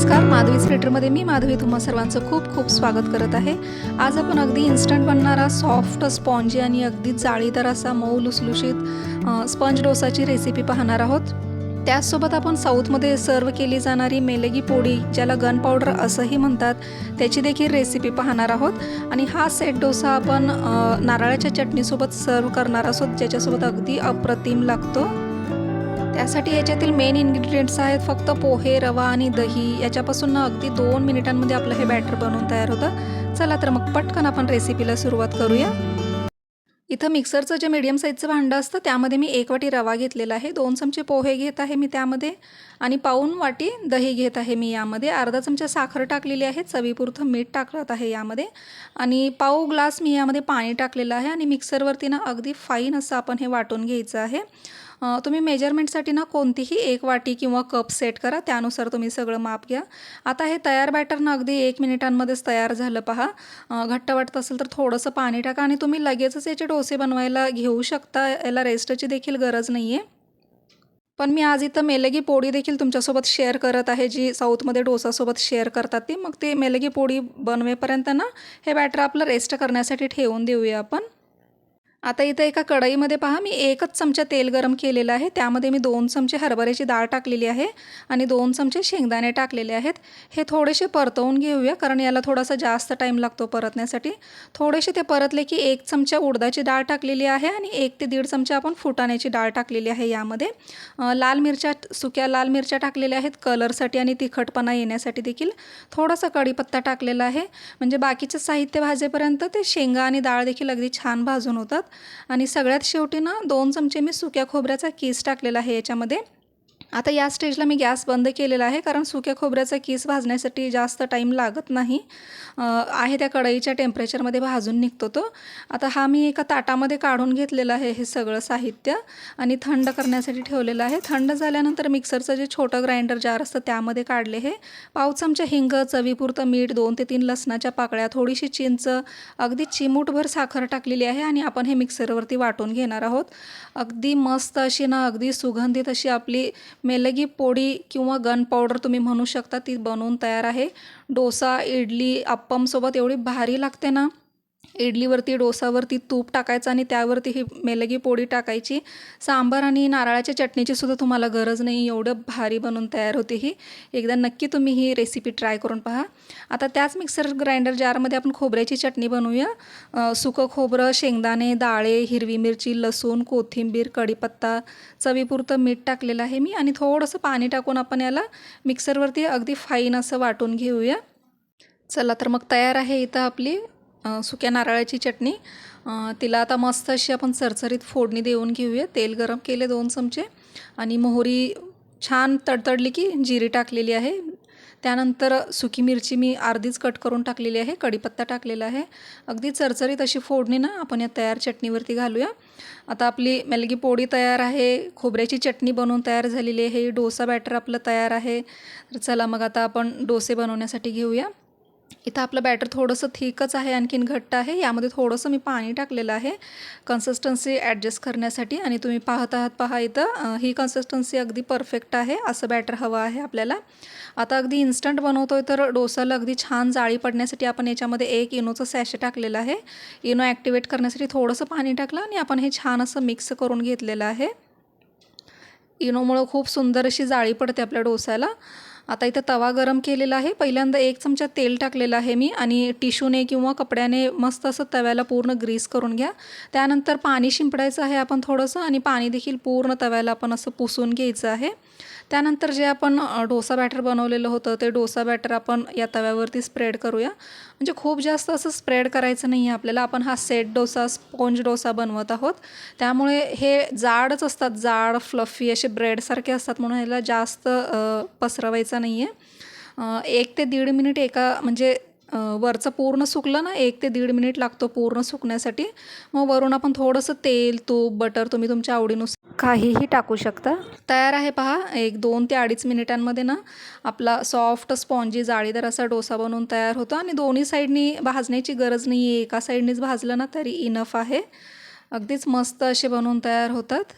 नमस्कार माधवी स्वेटरमध्ये मी माधवी तुम्हा सर्वांचं खूप खूप स्वागत करत आहे. आज आपण अगदी इन्स्टंट बनणारा सॉफ्ट स्पॉन्जी आणि अगदी जाळीदार असा मऊ लुसलुशीत स्पंज डोसाची रेसिपी पाहणार आहोत. त्याचसोबत आपण साऊथमध्ये सर्व केली जाणारी मेलगी पोळी ज्याला गन पावडर असंही म्हणतात त्याची देखील रेसिपी पाहणार आहोत. आणि हा सेट डोसा आपण नारळाच्या चटणीसोबत सर्व करणार आहोत ज्याच्यासोबत अगदी अप्रतिम लागतो. त्यासाठी याच्यातील मेन इन्ग्रेडियंट्स आहेत फक्त पोहे रवा आणि दही. याच्यापासून ना अगदी दोन मिनिटांमध्ये आपलं हे बॅटर बनवून तयार होतं. चला तर मग पटकन आपण रेसिपीला सुरुवात करूया. इथं मिक्सरचं जे मीडियम साईजचं भांडं असतं त्यामध्ये मी एक वाटी रवा घेतलेला आहे. दोन चमचे पोहे घेत आहे मी त्यामध्ये. आणि पाऊन वाटी दही घेत आहे मी यामध्ये. अर्धा चमचा साखर टाकलेली आहे. चवीपुरतं मीठ टाकत आहे यामध्ये. आणि पाव ग्लास मी यामध्ये पाणी टाकलेलं आहे. आणि मिक्सरवरती ना अगदी फाईन असं आपण हे वाटून घ्यायचं आहे. तुम्ही मेजरमेंटसाठी ना कोणतीही एक वाटी किंवा कप सेट करा त्यानुसार तुम्ही सगळं माप घ्या. आता हे तयार बॅटर ना अगदी एक मिनिटांमध्येच तयार झालं पहा. घट्ट वाटत असेल तर थोडंसं पाणी टाका आणि तुम्ही लगेचच याचे डोसे बनवायला घेऊ शकता. याला रेस्टची देखील गरज नाही आहे पण मी आज इथं मेलगी पोळी देखील तुमच्यासोबत शेअर करत आहे जी साऊथमध्ये डोसासोबत शेअर करतात ती. मग ते मेलगी पोळी बनवेपर्यंत ना हे बॅटर आपलं रेस्ट करण्यासाठी ठेवून देऊया आपण. आता इथं एका कढईमध्ये पहा मी एकच चमचा तेल गरम केलेलं आहे. त्यामध्ये मी दोन चमचे हरभऱ्याची डाळ टाकलेली आहे आणि दोन चमचे शेंगदाणे टाकलेले आहेत. हे थोडेसे परतवून घेऊया कारण याला थोडासा जास्त टाईम लागतो परतण्यासाठी. थोडेसे ते परतले की एक चमचा उडदाची डाळ टाकलेली आहे आणि एक ते दीड चमचा आपण फुटाण्याची डाळ टाकलेली आहे यामध्ये. लाल मिरच्या सुक्या लाल मिरच्या टाकलेल्या आहेत कलरसाठी आणि तिखटपणा येण्यासाठी देखील. थोडासा कढीपत्ता टाकलेला आहे. म्हणजे बाकीचं साहित्य भाजेपर्यंत ते शेंगा आणि डाळ देखील अगदी छान भाजून होतात. आणि सगळ्यात शेवटी ना दोन चमचे मी सुक्या खोबऱ्याचा केस टाकलेला आहे याच्यामध्ये. आता या स्टेजला मी गॅस बंद केलेला आहे कारण सुक्या खोबऱ्याचा किस भाजण्यासाठी जास्त टाईम लागत नाही. आहे त्या कढईच्या टेम्परेचरमध्ये भाजून निघतो तो. आता हा मी एका ताटामध्ये काढून घेतलेलं आहे हे सगळं साहित्य आणि थंड करण्यासाठी ठेवलेलं आहे. थंड झाल्यानंतर मिक्सरचं जे छोटं ग्राइंडर जार असतं त्यामध्ये काढले हे. पाव चमचा हिंग चवीपुरतं मीठ दोन ते तीन लसणाच्या पाकळ्या थोडीशी चिंच अगदी चिमूटभर साखर टाकलेली आहे आणि आपण हे मिक्सरवरती वाटून घेणार आहोत. अगदी मस्त अशी ना अगदी सुगंधित अशी आपली मेलगी पोळी किंवा गन पावडर तुम्ही म्हणू शकता ती बनवून तयार आहे. डोसा इडली अप्पमसोबत एवढी भारी लागते ना? इडलीवरती डोसावरती तूप टाकायचं आणि त्यावरती ही मेलगी पोळी टाकायची. सांबार आणि नारळाच्या चटणीची सुद्धा तुम्हाला गरज नाही एवढं भारी बनवून तयार होते ही. एकदा नक्की तुम्ही ही रेसिपी ट्राय करून पहा. आता त्याच मिक्सर ग्राइंडर जारमध्ये आपण खोबऱ्याची चटणी बनवूया. सुकं खोबरं शेंगदाणे डाळे हिरवी मिरची लसूण कोथिंबीर कढीपत्ता चवीपुरतं मीठ टाकलेलं आहे मी आणि थोडंसं पाणी टाकून आपण याला मिक्सरवरती अगदी फाईन असं वाटून घेऊया. चला तर मग तयार आहे इथं आपली सुक्या नारळाची चटणी. तिला आता मस्त अशी आपण चरचरीत फोडणी देऊन घेऊया. तेल गरम केले दोन चमचे. आणि मोहरी छान तडतडली की जिरी टाकलेली आहे. त्यानंतर सुकी मिरची मी अर्धीच कट करून टाकलेली आहे. कढीपत्ता टाकलेला आहे. अगदी चरचरीत अशी फोडणी ना आपण या तयार चटणीवरती घालूया. आता आपली मेलगी पोळी तयार आहे. खोबऱ्याची चटणी बनवून तयार झालेली आहे. डोसा बॅटर आपलं तयार आहे. तर चला मग आता आपण डोसे बनवण्यासाठी घेऊया. इथं आपलं बॅटर थोडंसं थिकच आहे आणखीन घट्ट आहे. यामध्ये थोडंसं मी पाणी टाकलेलं आहे. कन्सिस्टन्सी ॲडजस्ट करण्यासाठी आणि तुम्ही पाहत आहात पहा इथं ही कन्सिस्टन्सी अगदी परफेक्ट आहे. असं बॅटर हवं आहे आपल्याला. आता अगदी इन्स्टंट बनवतो आहे तर डोसाला अगदी छान जाळी पडण्यासाठी आपण याच्यामध्ये एक इनोचं सॅशे टाकलेलं आहे. इनो ॲक्टिवेट करण्यासाठी थोडंसं पाणी टाकलं आणि आपण हे छान असं मिक्स करून घेतलेलं आहे. इनोमुळं खूप सुंदर अशी जाळी पडते आपल्या डोसाला आता इथं तवा गरम केलेला आहे. पहिल्यांदा एक चमचा तेल टाकलेलं आहे मी आणि टिश्यूने किंवा कपड्याने मस्त असं तव्याला पूर्ण ग्रीस करून घ्या. त्यानंतर पाणी शिंपडायचं आहे आपण थोडंसं आणि पाणी देखील पूर्ण तव्याला आपण असं पुसून घ्यायचं आहे. त्यानंतर जे आपण डोसा बॅटर बनवलेलं होतं ते डोसा बॅटर आपण या तव्यावरती स्प्रेड करूया. म्हणजे खूप जास्त असं स्प्रेड करायचं नाही आहे आपल्याला. आपण हा सेट डोसा स्पोंज डोसा बनवत आहोत. त्यामुळे हे जाडच असतात जाड फ्लफी असे ब्रेडसारखे असतात म्हणून ह्याला जास्त पसरवायचं नाही आहे एक ते दीड मिनिट एका म्हणजे वरचं पूर्ण सुकलं ना एक ते दीड मिनिट लागतो पूर्ण सुकण्यासाठी. मग वरून आपण थोडंसं तेल तूप बटर तुम्ही तुमच्या आवडीनुसार काहीही टाकू शकता. तयार आहे पहा एक दोन ते अडीच मिनिटांमध्ये ना आपला सॉफ्ट स्पॉन्जी जाळीदार असा डोसा बनवून तयार होतो. आणि दोन्ही साईडनी भाजण्याची गरज नाही आहे एका साईडनीच भाजलं ना तरी इनफ आहे. अगदीच मस्त असे बनवून तयार होतात.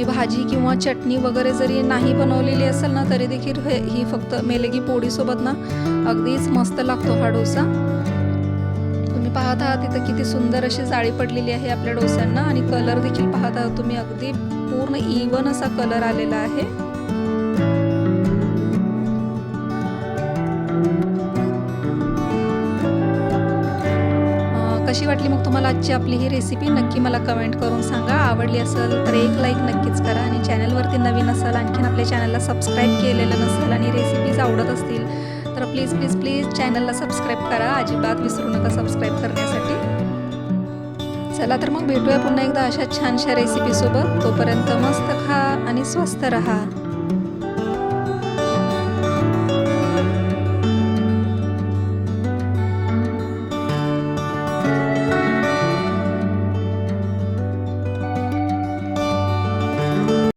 तुम्ही भाजी किंवा चटणी वगैरे जरी नाही बनवलेली असेल ना तरी देखील हे ही फक्त मेलगी पोळीसोबत ना अगदीच मस्त लागतो हा डोसा. तुम्ही पाहत आहात तिथं किती सुंदर अशी जाळी पडलेली आहे आपल्या डोस्यांना आणि कलर देखील पाहत आहात तुम्ही अगदी पूर्ण इवन असा कलर आलेला आहे. कशी वाटली मग तुम्हाला आजची आपली ही रेसिपी नक्की मला कमेंट करून सांगा. आवडली असेल तर एक लाईक नक्कीच करा आणि चॅनलवरती नवीन असाल आणखीन आपल्या चॅनलला सबस्क्राईब केलेलं नसेल आणि रेसिपीज आवडत असतील तर प्लीज प्लीज प्लीज चॅनलला सबस्क्राईब करा. अजिबात विसरू नका सबस्क्राईब करण्यासाठी. चला तर मग भेटूया पुन्हा एकदा अशा छानशा रेसिपीसोबत तोपर्यंत मस्त खा आणि स्वस्त रहा.